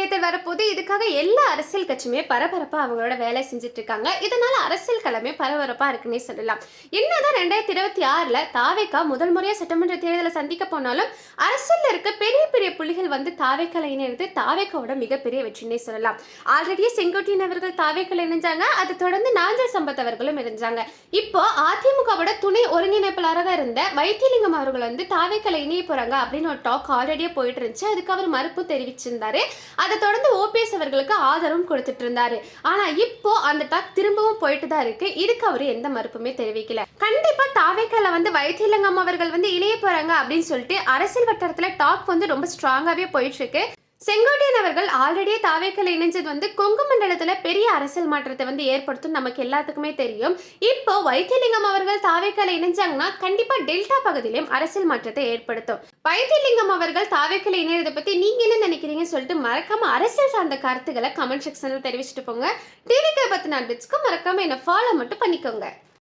தேர்தல் வரப்போது இதுக்காக எல்லா அரசியல் கட்சியுமே பரபரப்பாக அவங்களோட வேலை செஞ்சுட்டு இருக்காங்க இதனால அரசியல் களமே பரபரப்பா இருக்குன்னே சொல்லலாம். என்னதான் ரெண்டாயிரத்தி இருபத்தி ஆறுல தாவேக்கா முதல் முறையாக சட்டமன்ற தேர்தலை சந்திக்க போனாலும் அரசியல்ல இருக்க பெரிய பெரிய புள்ளிகள் வந்து தாவேக்கலை இணைந்து தாவேக்காவோட மிகப்பெரிய வெற்றினே சொல்லலாம். ஆல்ரெடியே செங்கோட்டையன் அவர்கள் தாவேக்கலை இணைஞ்சாங்க. அதை தொடர்ந்து நாஞ்சல் சம்பத் அவர்களும் இணைஞ்சாங்க. இப்போ அதிமுகவோட துணை ஒருங்கிணைப்பாளராக இருந்த வைத்தியலிங்கம் அவர்கள் வந்து தாவேக்கலை இணைய போறாங்க அப்படின்னு ஒரு டாக் ஆல்ரெடியே போயிட்டு இருந்துச்சு. அதுக்கு அவர் மறுப்பு தெரிவிச்சிருந்தாரு. அதை தொடர்ந்து ஓபிஎஸ் அவர்களுக்கு ஆதரவும் கொடுத்துட்டு இருந்தாரு. ஆனா இப்போ அந்த டாக் திரும்பவும் போயிட்டு தான் இருக்கு. இதுக்கு அவரு எந்த மறுப்புமே தெரிவிக்கல. கண்டிப்பா தாவேக்கல வந்து வைத்தியலிங்கம் அவர்கள் வந்து இணைய போறாங்க அப்படின்னு சொல்லிட்டு அரசியல் வட்டாரத்துல டாக் வந்து ரொம்ப ஸ்ட்ராங்காவே போயிட்டு இருக்கு. செங்கோட்டையன் அவர்கள் ஆல்ரெடியே தாவேக்கல் இணைஞ்சது வந்து கொங்கு மண்டலத்துல பெரிய அரசியல் மாற்றத்தை வந்து ஏற்படுத்தும் நமக்கு எல்லாத்துக்குமே தெரியும். இப்போ வைத்தியலிங்கம் அவர்கள் தாவேக்கலை இணைஞ்சாங்கன்னா கண்டிப்பா டெல்டா பகுதியிலும் அரசியல் மாற்றத்தை ஏற்படுத்தும். வைத்தியலிங்கம் அவர்கள் தாவேக்கலை இணையதை பத்தி நீங்க என்ன நினைக்கிறீங்கன்னு சொல்லிட்டு மறக்காம அரசியல் சார்ந்த கருத்துக்களை கமெண்ட் செக்ஷன்ல தெரிவிச்சுட்டு போங்க. டிவிக்கு பத்தின அப்டேட்ஸ்க்கு மறக்காம என்ன ஃபாலோ மட்டும் பண்ணிக்கோங்க.